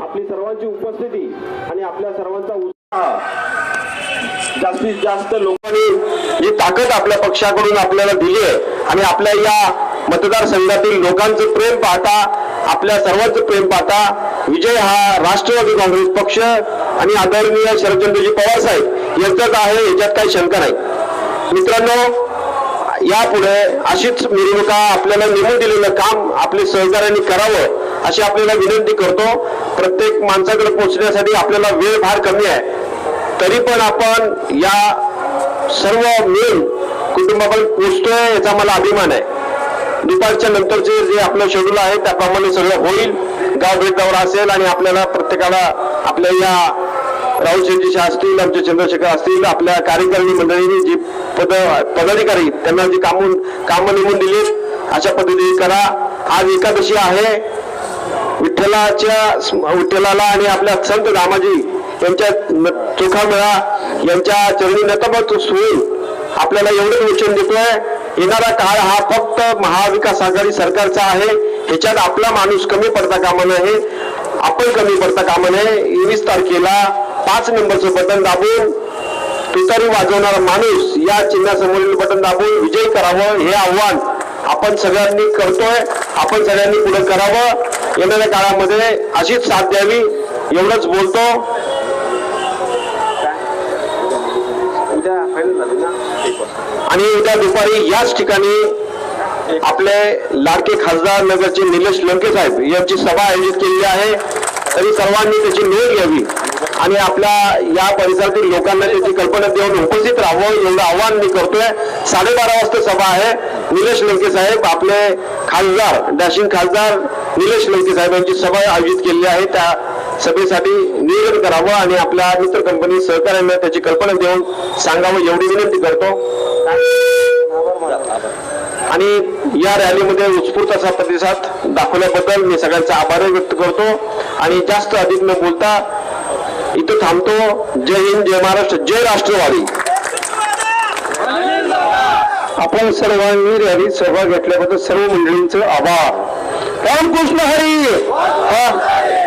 आपली सर्वांची उपस्थिती आणि आपल्या सर्वांचा उत्साह. जास्तीत जास्त लोकांनी ही ताकद आपल्या पक्षाकडून आपल्याला दिली आहे. आणि आपल्या या मतदारसंघातील लोकांचं प्रेम पाहता आपल्या सर्वांचं प्रेम पाहता विजय हा राष्ट्रवादी काँग्रेस पक्ष आणि आदरणीय शरदचंद्रजी पवार साहेब यांचाच आहे याच्यात काही शंका नाही. मित्रांनो यापुढे अशीच मिरवणुका आपल्याला नेमून दिलेलं काम आपले सहकार्याने करावं. अशी आपल्याला विनंती करतो प्रत्येक माणसाकडे पोहोचण्यासाठी आपल्याला वेळ फार कमी आहे. तरी पण आपण या सर्व मिळून कुटुंबापर्यंत पोचतोय याचा मला अभिमान आहे. दुपारच्या नंतरचे जे आपलं शेड्यूल आहे त्याप्रमाणे सगळं होईल. गाव भेट दौरा असेल आणि आपल्याला प्रत्येकाला आपल्या या राहुल शेट्टी असतील आमचे चंद्रशेखर असतील आपल्या कार्यकारिणी मंडळींनी जी पद पदाधिकारी त्यांना जी कामून कामं निवडून दिली अशा पद्धतीने करा. आज एकादशी आहे. विठ्ठलाच्या विठ्ठलाला आणि आपल्या संत रामाजी यांच्या न- चोखामेळा यांच्या चरणी नतमत होऊन आपल्याला एवढं वचन देतोय. येणारा काळ हा फक्त महाविकास आघाडी सरकारचा आहे. ह्याच्यात आपला माणूस कमी पडता कामा नये. आपण कमी पडता कामा नये. एकवीस तारखेला पाच नंबरचं बटन दाबून तुतारी वाजवणारा माणूस या चिन्हासमोरील बटन दाबून विजय करावं हे आव्हान आपण सगळ्यांनी करतोय. आपण सगळ्यांनी पुढे करावं. येणाऱ्या काळामध्ये अशीच साथ द्यावी एवढंच बोलतो. आणि उद्या दुपारी याच ठिकाणी आपले लाडके खासदार नगरचे निलेश लंके साहेब यांची सभा आयोजित केलेली आहे. तरी सर्वांनी त्याची नोंद घ्यावी आणि आपल्या या परिसरातील लोकांना त्याची कल्पना देऊन उपस्थित राहावं एवढं आव्हान मी करतोय. साडेबारा वाजता सभा आहे. निलेश लंके साहेब आपले खासदार डॅशिंग खासदार निलेश लंके साहेबांची सभा आयोजित केलेली आहे. त्या सभेसाठी नियोजन करावं आणि आपल्या मित्र कंपनी सहकार्यांना त्याची कल्पना देऊन सांगावं एवढी विनंती करतो. आणि या रॅलीमध्ये उत्स्फूर्त असा प्रतिसाद दाखवल्याबद्दल मी सगळ्यांचा आभार व्यक्त करतो. आणि जास्त अधिक न बोलता इथं थांबतो. जय हिंद जय महाराष्ट्र जय राष्ट्रवादी. आपण सर्वांनी रॅलीत सहभाग घेतल्याबद्दल सर्व मंडळींचं आभार. रामकृष्ण हरी हा.